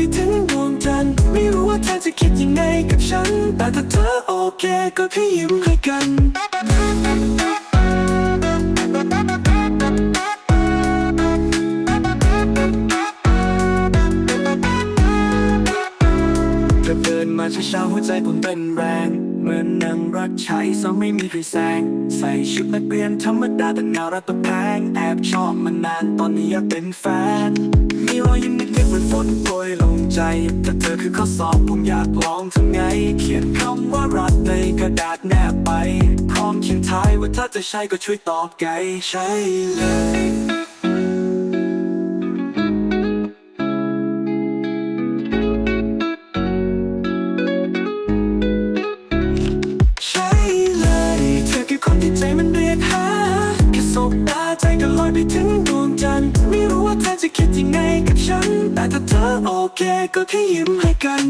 ไปถึงดวงจันทร์ไม่รู้ว่าเธอจะคิดยังไงกับฉัน แต่ถ้าเธอโอเคก็แค่ยิ้มให้กันเธอเดินมาช้าหัวใจผมเต้นแรง เหมือนนางรักใช้สองไม่มีใครแซง ใส่ชุดนักเรียนธรรมดาแต่น่ารักตัวแพง แอบชอบมานานตอนนี้อยากเป็นแฟน มีรอยยิ้มนิดๆเหมือนฝนโปรยลง ใจ แต่เธอคือข้อสอบผมอยากลองทำไง เขียนคำว่ารักในกระดาษแนบไป พร้อมเขียนท้ายว่าถ้าจะใช่ก็ช่วยตอบไกลใช่เลยใช่เลยเธอคือคนที่ใจมันเรียกหาแค่สบตาใจก็ลอยไปถึงดวงจันทร์ จะคิดยังไงกับฉัน แต่ถ้าเธอโอเคก็แค่ยิ้มให้กัน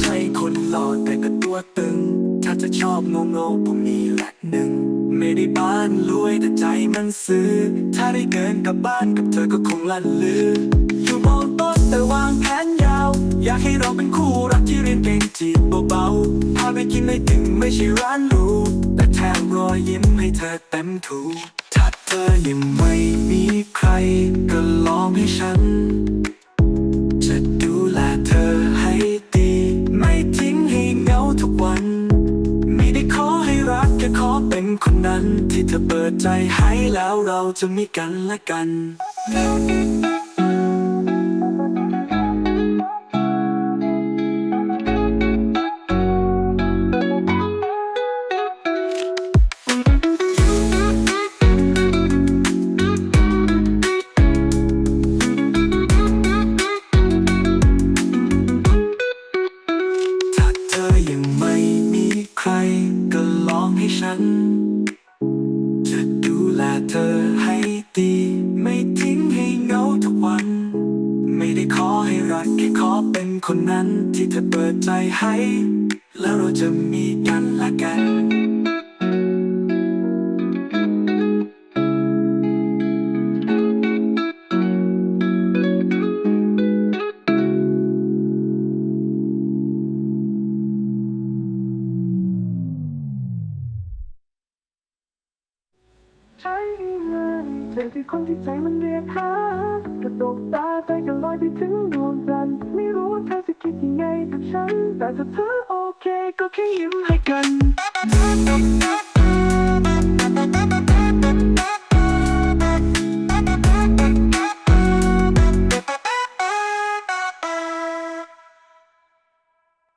ใช่คนหล่อแต่ก็ตัวตึง ถ้าจะชอบโงงๆผมมีแหละหนึ่ง ไม่ได้บ้านรวยแต่ใจมันซื้อ ถ้าได้เกินกลับบ้านกับเธอก็คงลั่นลืออยู่มองต้นแต่วางแผน อยากให้เราเป็นคู่รักที่เรียนเก่งจีบเบาๆพาไปกินไอติมไม่ใช่ร้านหรูแต่แถมรอยยิ้มให้เธอเต็มถูถ้าเธอยังไม่มีใคร ก็ลองให้ฉัน จะดูแลเธอให้ดี ไม่ทิ้งให้เหงาทุกวัน ไม่ได้ขอให้รักแค่ขอเป็นคนนั้น ที่เธอเปิดใจให้แล้วเราจะมีกันและกัน ฉัน จะดูแลเธอให้ดี ไม่ทิ้งให้เหงาทุกวัน ไม่ได้ขอให้รักแค่ขอเป็นคนนั้นที่เธอเปิดใจให้ แล้วเราจะมีกันและกัน ใช้เลยเธอคือคนที่ใจมันเรียกหากระตกตาใจก็ลอยไปถึงดวงจันทร์ไม่รู้ว่าเธอจะคิดยังไงกับฉัน แต่ถ้าเธอโอเคก็แค่ยิ้มให้กัน